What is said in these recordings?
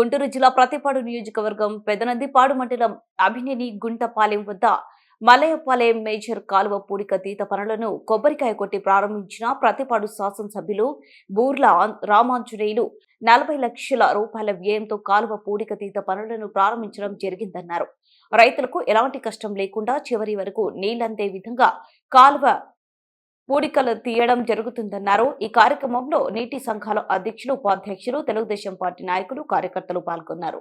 గుంటూరు జిల్లా ప్రతిపాడు నియోజకవర్గం పెదనందిపాడు మండలం అభినేని గుంటపాలెం వద్ద మలయపాలెం మేజర్ కాలువ పూడిక తీత పనులను కొబ్బరికాయ కొట్టి ప్రారంభించిన ప్రతిపాడు శాసనసభ్యులు బూర్ల రామాంజనేయులు నలభై లక్షల రూపాయల వ్యయంతో కాలువ పూడిక తీత పనులను ప్రారంభించడం జరిగిందన్నారు. రైతులకు ఎలాంటి కష్టం లేకుండా చివరి వరకు నీళ్ళందే విధంగా కాలువ పూడికలు తీయడం జరుగుతుందన్నారు. ఈ కార్యక్రమంలో నీటి సంఘాల అధ్యక్షులు ఉపాధ్యక్షులు తెలుగుదేశం పార్టీ నాయకులు కార్యకర్తలు పాల్గొన్నారు.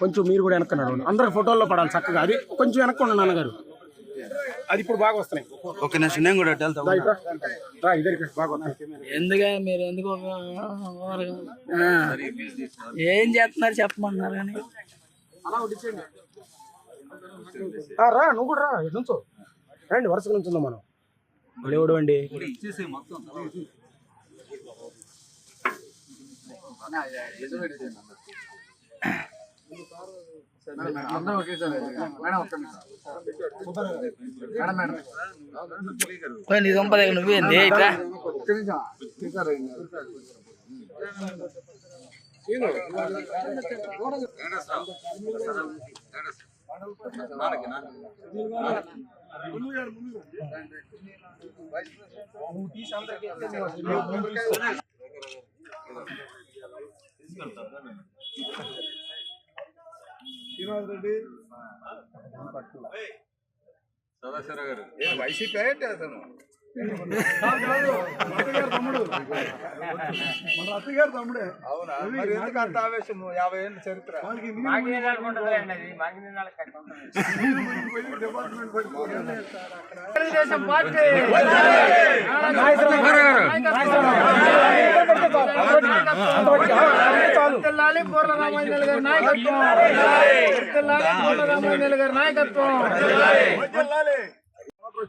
కొంచెం మీరు కూడా వెనక్కున్నారు అందరికి ఫోటోల్లో పడాలి చక్కగా. అది కొంచెం వెనక్కుండా నాన్నగారు. అది ఇప్పుడు బాగా వస్తున్నాయి. ఒక నిమిషం నేను కూడా మీరు ఎందుకు ఏం చేస్తున్నారు చెప్పమన్నారు కానీ అలా రా నువ్వు కూడా రా నుంచో. రండి వరుసగా నుంచుందాం మనం. లేవుడు అండి? నీ నువ్వేంది ఇట్లా? వైసీపీ ఏంటి అతను అవునా? మరి ఎందుకు అంత ఆవేశం? యాభై ఏళ్ళ చరిత్ర. తెలుగుదేశం పార్టీ వర్ధిల్లాలి పూర్ణ రామాంజనేయులు గారి నాయకత్వం. వర్ధిల్లాలి పూర్ణ రామాంజనేయులు గారి నాయకత్వం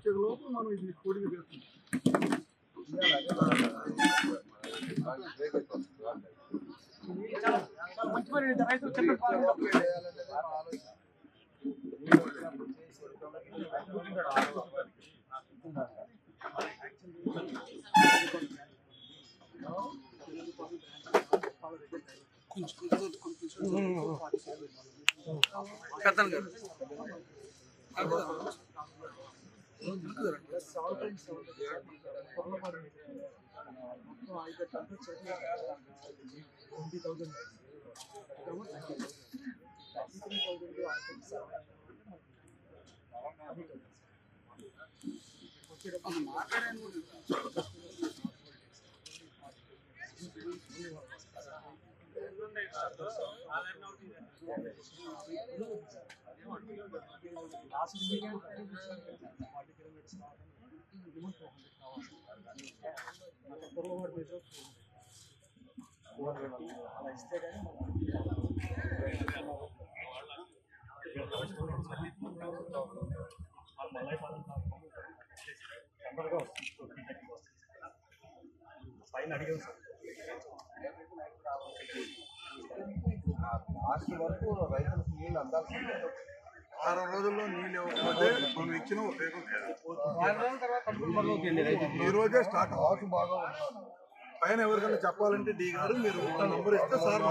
వచ్చే లోపు మనం ఇది కోడికి కొంచెం పెద్దలు లాస్ట్ వరకు రైతులకు నీళ్ళు అందాల్సిందే వారం రోజుల్లో నీళ్ళు ఇవ్వకపోతే మనం ఇచ్చిన ఉపయోగం లేదు. ఈ రోజే స్టార్ట్ వాసు బాగా పైన ఎవరికైనా చెప్పాలంటే డి గారు మీరు నంబర్ ఇస్తే సార్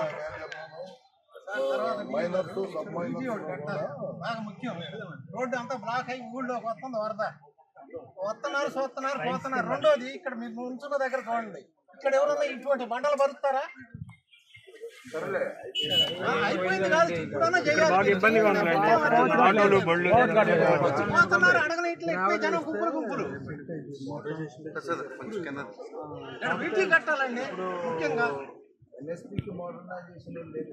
మైనర్స్ సబ్ బాగా ముఖ్యం. రోడ్డు అంతా బ్లాక్ అయి ఊళ్ళోకి వస్తుంది వరద. వస్తున్నారు చూస్తున్నారు పోతున్నారు రెండోది ఇక్కడ మీరు ఉంచున్న దగ్గర చూడండి. ఇక్కడ ఎవరన్నా ఇటువంటి బండలు బరుకుతారా ఆ, అయిపోయింది కాదు ఇప్పుడన్నా చేయాలి. పోతున్నారు అడగని ఇట్లా ఎక్కువ జనం గుంపులు గుంపులు కొంచెం కింద ఇక్కడ వీటి కట్టాలండి ముఖ్యంగా ఎన్ఎస్పికి మోడర్నైజేషన్ లేదు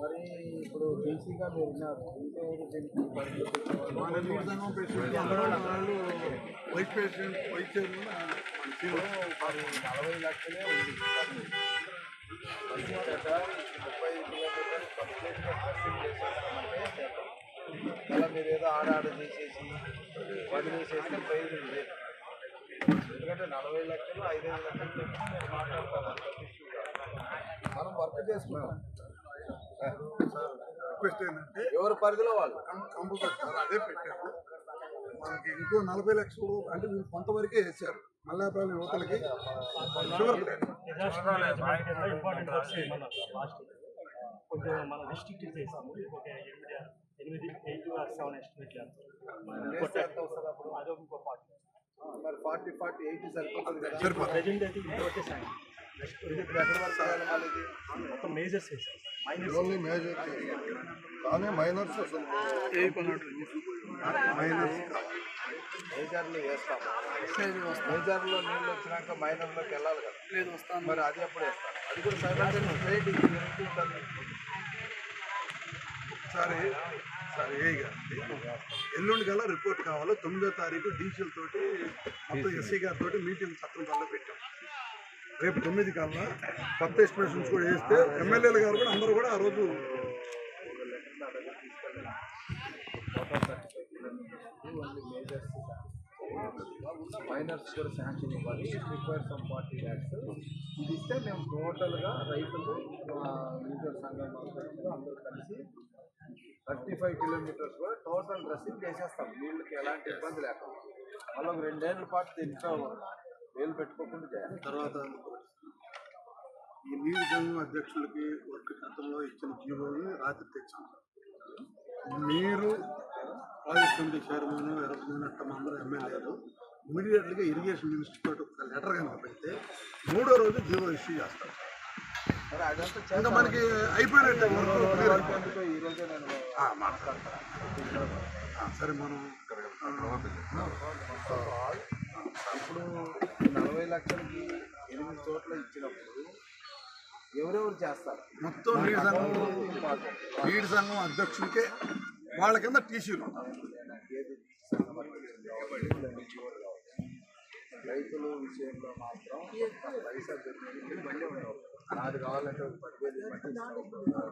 మరి ఇప్పుడు బీసీగా వాళ్ళు వైస్ ప్రెసిడెంట్ వైస్ చైర్మన్ నలభై లక్షలే ఉంది. ముప్పై అలా మీరు ఏదో ఆడాడ చేసేసి వదిలేసేసి పైరు లేదు ఎందుకంటే నలభై లక్షలు ఐదైదు లక్షలు అంత issue కాదు. మనం వర్క్ చేసుకున్నాం. రిక్వెస్ట్ ఏంటంటే ఎవరి పరిధిలో వాళ్ళు? కంపల్సరీ సార్ అదే పెట్టారు. మనకి ఇంకో నలభై లక్షలు అంటే వీళ్ళు కొంతవరకే వేశారు మల్లాపల్లి యువతలకి షుగర్ ప్లాంట్ ఇంపార్టెంట్ వర్క్స్ మన లాస్ట్ కొంచెం మన రిస్ట్రిక్ట్ చేసాము ఒక ఎనిమిది ఎనిమిది ఎయిట్ సెవెన్ ఎస్టిమేట్ చేస్తే ఎంత వస్తుంది అప్పుడు అది ఇంకో పార్ట్ మరి ఫార్టీ ఫార్టీ ఎయిటీ సరిపోతుంది ప్రజెంట్ అయితే ఇది వచ్చేసాయి నెక్స్ట్ ఎక్కడి వరకు? మొత్తం మేజర్స్ వేసాం ఓన్లీ మేజర్ కానీ మైనర్స్ అసలు మైనర్స్ మేజర్లు వేస్తాం. మేజర్లో నీళ్ళు వచ్చినాక మైనర్లోకి వెళ్ళాలి కదా. లేదు వస్తాను. మరి అది ఎప్పుడు వేస్తాం? అది కూడా సైమల్టేనియస్ వెయిట్ ఉంటుంది. సరే సరే ఏ గారు ఎల్లుండి కల్లా రిపోర్ట్ కావాలి? తొమ్మిదో తారీఖు డీసీఎల్ తోటి మొత్తం ఎస్సీ గారితో మీటింగ్ సత్రం కల్లా పెట్టాం. రేపు తొమ్మిది కల్లా కొత్త ఎస్టిమేషన్స్ కూడా వేస్తే ఎమ్మెల్యేలు గారు కూడా అందరూ కూడా ఆ రోజు మేజర్స్ మైనర్స్ కూడా శాంక్షన్ ఇవ్వాలి. రిక్వైర్ సమ్ ఫార్టీ ల్యాక్స్ ఇది ఇస్తే మేము టోటల్గా రైతులు యూజర్ సంఘం అందరూ కలిసి థర్టీ ఫైవ్ కిలోమీటర్స్ కూడా టోటల్ డ్రెస్సింగ్ చేసేస్తాం. వీళ్ళకి ఎలాంటి ఇబ్బంది లేకుండా. మళ్ళీ ఒక రెండేళ్ళ పాటు దీంట్లో వేలు పెట్టుకోకుండా చేయాలి. తర్వాత ఈ నీటి సంఘం అధ్యక్షులకి వర్క్ గతంలో ఇచ్చిన జీవోని రాత్రి తెచ్చాం మీరు ప్రాజెక్ట్ కమిటీ చైర్మన్ ఎరపమైనట్టు అందరూ ఎమ్మెల్యేలు ఇమీడియట్గా ఇరిగేషన్ మినిస్టర్ తోటి ఒక లెటర్ కనుక పెడితే మూడో రోజు జీవో ఇష్యూ చేస్తారు. ఇంకా. మనకి అయిపోయినట్టే మాట్లాడతాను. సరే మనం ఇప్పుడు నలభై లక్షలకి చోట్ల ఇచ్చినప్పుడు ఎవరెవరు చేస్తారు? మొత్తం నీటి సంఘం నీటి సంఘం అధ్యక్షుడికే వాళ్ళ కింద టీసీలు. రైతుల విషయంలో మాత్రం పైసా దొరికింది బండి ఉండవు. నాది కావాలంటే